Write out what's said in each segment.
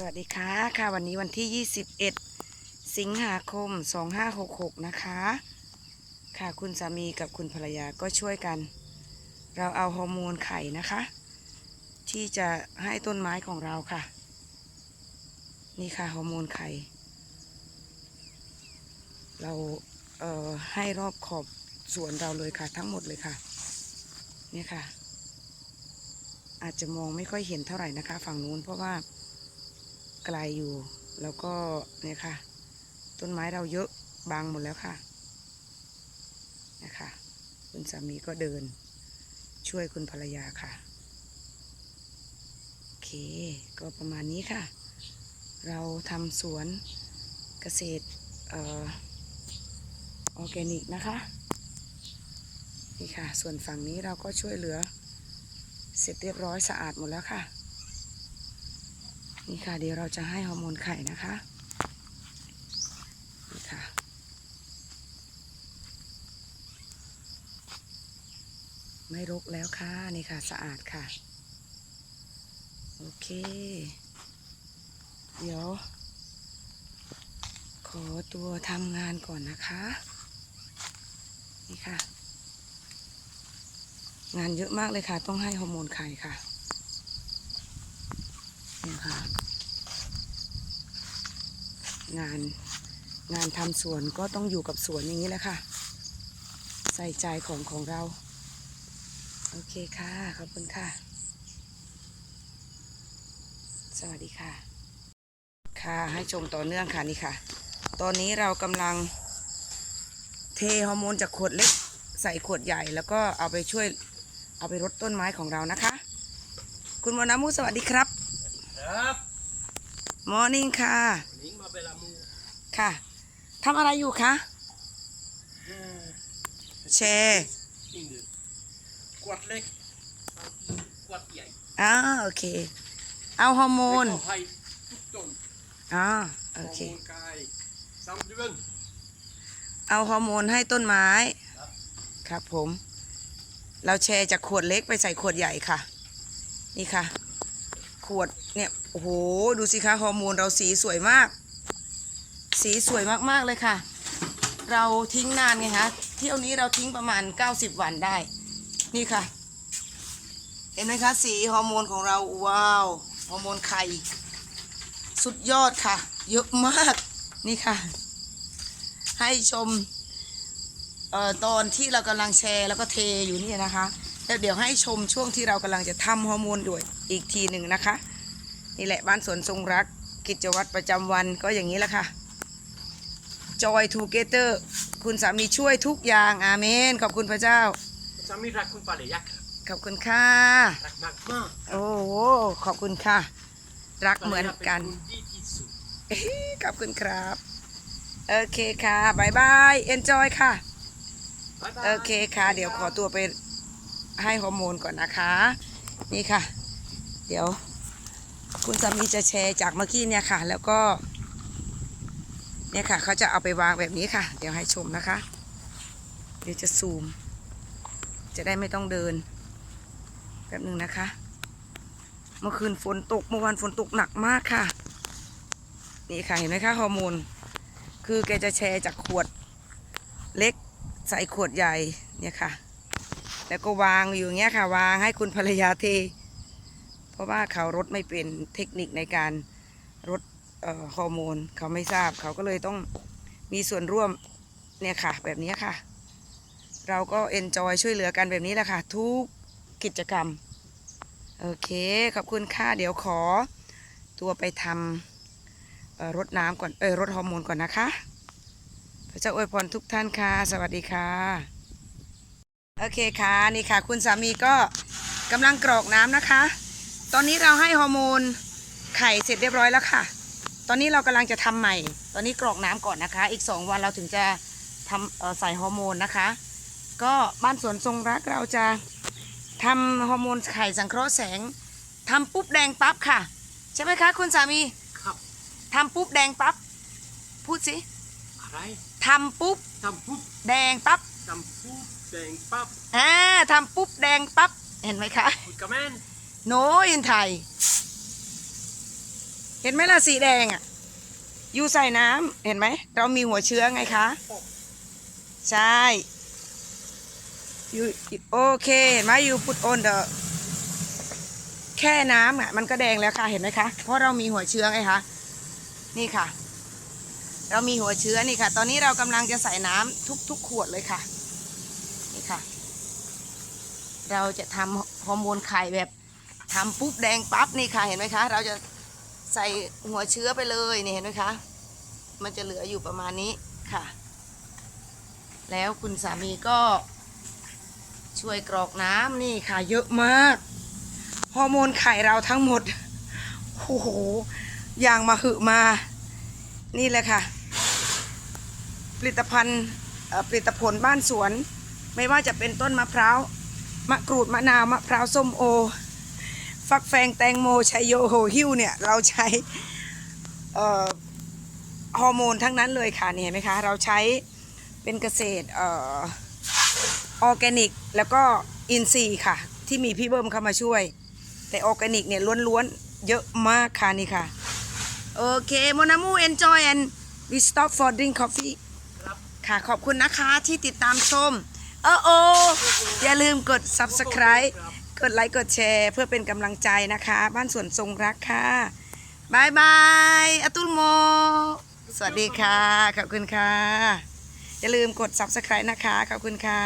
สวัสดีค่ะค่ะวันนี้วันที่ 21 สิงหาคม 2566 นะคะ ค่ะคุณสามีกับคุณภรรยาก็ช่วยกัน เราเอาฮอร์โมนไข่นะคะ ที่จะให้ต้นไม้ของเราค่ะ นี่ค่ะฮอร์โมนไข่ เราเอ่อให้รอบขอบสวนเราเลยค่ะ ทั้งหมดเลยค่ะเนี่ยค่ะ อาจจะมองไม่ค่อยเห็นเท่าไหร่นะคะ ฝั่งนู้นเพราะว่า ไกลอยู่ แล้วก็เนี่ยค่ะ ต้นไม้เราเยอะบางหมดแล้วค่ะนะคะคุณสามีก็เดิน ช่วยคุณภรรยาค่ะโอเค ก็ประมาณนี้ค่ะ เราทำสวนเกษตรเอ่อออร์แกนิกนะคะนี่ค่ะ ส่วนฝั่งนี้เราก็ช่วยเหลือ เสร็จเรียบร้อยสะอาดหมดแล้วค่ะ นี่ค่ะเดี๋ยวเราจะให้ฮอร์โมนไข่นะคะนี่ค่ะไม่รกแล้วค่ะนี่ค่ะสะอาดค่ะ โอเค เดี๋ยว ขอตัวทำงานก่อนนะคะ นี่ค่ะ งานเยอะมากเลยค่ะ ต้องให้ฮอร์โมนไข่ค่ะ นี่ค่ะ งานงานทำสวนก็ต้องอยู่กับสวนอย่างนี้แหละค่ะ ใส่ใจของของเรา โอเคค่ะ ขอบคุณค่ะ สวัสดีค่ะ ค่ะให้ชมต่อเนื่องค่ะนี่ค่ะ ตอนนี้เรากำลังเทฮอร์โมนจากขวดเล็กใส่ขวดใหญ่แล้วก็เอาไปช่วยเอาไปรดต้นไม้ของเรานะคะ คุณวรรณมุสวัสดีครับ ครับมอร์นิ่งค่ะวันนี้มาเปลามูค่ะทำอะไรอยู่คะแชร์นี่หนึ่งกวดเล็กกวดใหญ่อ่าโอเค เอาฮอร์โมนแล้วก็ให้ทุกต้นอ่าฮโออร์เคโมนกายสามเดือน เอาฮอร์โมนให้ต้นไม้ ครับ ครับผม เราแชร์จากขวดเล็กไปใส่ขวดใหญ่ค่ะ นี่ค่ะ ขวดเนี่ย โอ้โห ดูสิคะฮอร์โมนเราสีสวยมาก สีสวยมากๆเลยค่ะ เราทิ้งนานไงคะเที่ยวนี้เราทิ้งประมาณ 90 วันได้ นี่ค่ะ เห็นไหมคะ สีฮอร์โมนของเรา ว้าว ฮอร์โมนไข่ สุดยอดค่ะ เยอะมาก นี่ค่ะ ให้ชมออตอนที่เรากำลังแชร์แล้วก็เทอยู่นี่นะคะแล้วเดี๋ยวให้ชมช่วงที่เรากำลังจะทำฮอร์โมนด้วยอีกทีหนึ่งนะคะ นี่แหละบ้านสวนทรงรัก กิจวัตรประจำวันก็อย่างนี้แหละค่ะ Joy Together คุณสามีช่วยทุกอย่างอาเมน ขอบคุณพระเจ้าสามีรักคุณปาเลยยักษ์ครับขอบคุณค่ะรักมากมากโอ้โหขอบคุณค่ะ รักเหมือนกันภรรยาเป็นคนดีที่สุดขอบคุณครับ โอเคค่ะบายบาย enjoy ค่ะบ๊ายบายโอเคค่ะ เดี๋ยวขอตัวไปให้ฮอร์โมนก่อนนะคะ นี่ค่ะ เดี๋ยว คุณสามีจะแชร์จากเมื่อกี้เนี่ยค่ะ แล้วก็ เนี่ยค่ะเขาจะเอาไปวางแบบนี้ค่ะ เดี๋ยวให้ชมนะคะ เดี๋ยวจะซูม จะได้ไม่ต้องเดินแป๊บนึงนะคะ เมื่อคืนฝนตกเมื่อวานฝนตกหนักมากค่ะ นี่ค่ะเห็นไหมคะฮอร์โมนคือแกจะแชร์จากขวดเล็กใส่ขวดใหญ่เนี่ยค่ะ แล้วก็วางอยู่อย่างเงี้ยค่ะ วางให้คุณภรรยาเท ราะว่าเขารดไม่เป็นเทคนิคในการรดฮอร์โมนเขาไม่ทราบเขาก็เลยต้องมีส่วนร่วมเนี่ยค่ะ แบบนี้ค่ะ เราก็เอนจอยช่วยเหลือกันแบบนี้แหละค่ะ ทุกกิจกรรม โอเคขอบคุณค่ะ เดี๋ยวขอตัวไปทำรดน้ำก่อนเออรดฮอร์โมนก่อนนะคะพระเจ้าอวยพรทุกท่านค่ะ สวัสดีค่ะ โอเคค่ะนี่ค่ะ คุณสามีก็กำลังกรอกน้ำนะคะ ตอนนี้เราให้ฮอร์โมนไข่เสร็จเรียบร้อยแล้วค่ะ ตอนนี้เรากำลังจะทำใหม่ ตอนนี้กรอกน้ำก่อนนะคะ อีก 2 วันเราถึงจะทำเอ่อใส่ฮอร์โมนนะคะ ก็บ้านสวนทรงรักเราจะทำฮอร์โมนไข่สังเคราะห์แสงทำปุ๊บแดงปั๊บค่ะ ใช่ไหมคะคุณสามีครับทำปุ๊บแดงปั๊บพูดสิอะไรทำปุ๊บทำปุ๊บแดงปั๊บทำปุ๊บแดงปั๊บอ่าทำปุ๊บแดงปั๊บเห็นไหมคะคุณกระแมน โนอินไทย เห็นไหมล่ะสีแดงอะ อยู่ใส่น้ำเห็นไหม เรามีหัวเชื้อไงคะ ใช่ อยู่โอเคเห็นไหมอยู่พุดโอนเดอแค่น้ำอะมันก็แดงแล้วค่ะเห็นไหมคะ เพราะเรามีหัวเชื้อไงคะนี่ค่ะ เรามีหัวเชื้อนี่ค่ะ ตอนนี้เรากำลังจะใส่น้ำทุกๆขวดเลยค่ะ นี่ค่ะ เราจะทำฮอร์โมนไข่แบบ ทำปุ๊บแดงปั๊บนี่ค่ะเห็นไหมคะ เราจะใส่หัวเชื้อไปเลยนี่เห็นไหมคะ มันจะเหลืออยู่ประมาณนี้ค่ะ แล้วคุณสามีก็ช่วยกรอกน้ำนี่ค่ะ เยอะมากฮอร์โมนไข่เราทั้งหมดโอ้โหอย่างมาหึมา นี่แหละค่ะ ผลิตภัณฑ์ผลิตผลบ้านสวน ไม่ว่าจะเป็นต้นมะพร้าวมะกรูดมะนาวมะพร้าวส้มโอ ฟักแฟงแตงโมชัยโยโหหิ้วเนี่ย เราใช้ฮอร์โมนทั้งนั้นเลยค่ะนี่เห็นไหมคะ เราใช้เป็นเกษตรออร์แกนิก แล้วก็อินทรีย์ค่ะ ที่มีพี่เบิ้มเข้ามาช่วย แต่ออร์แกนิกเนี่ยล้วนๆ เยอะมากค่ะนี่ค่ะ โอเคโมนามู enjoy and we stop for drink coffee ค่ะ ขอบคุณนะคะที่ติดตามชมเออโออย่าลืมกด subscribe กดไลค์กดแชร์เพื่อเป็นกำลังใจนะคะ บ้านสวนทรงรักค่ะบายบายอตุลโม สวัสดีค่ะ ขอบคุณค่ะ อย่าลืมกด subscribe นะคะ ขอบคุณค่ะ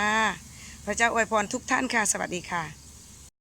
พระเจ้าอวยพรทุกท่านค่ะ สวัสดีค่ะ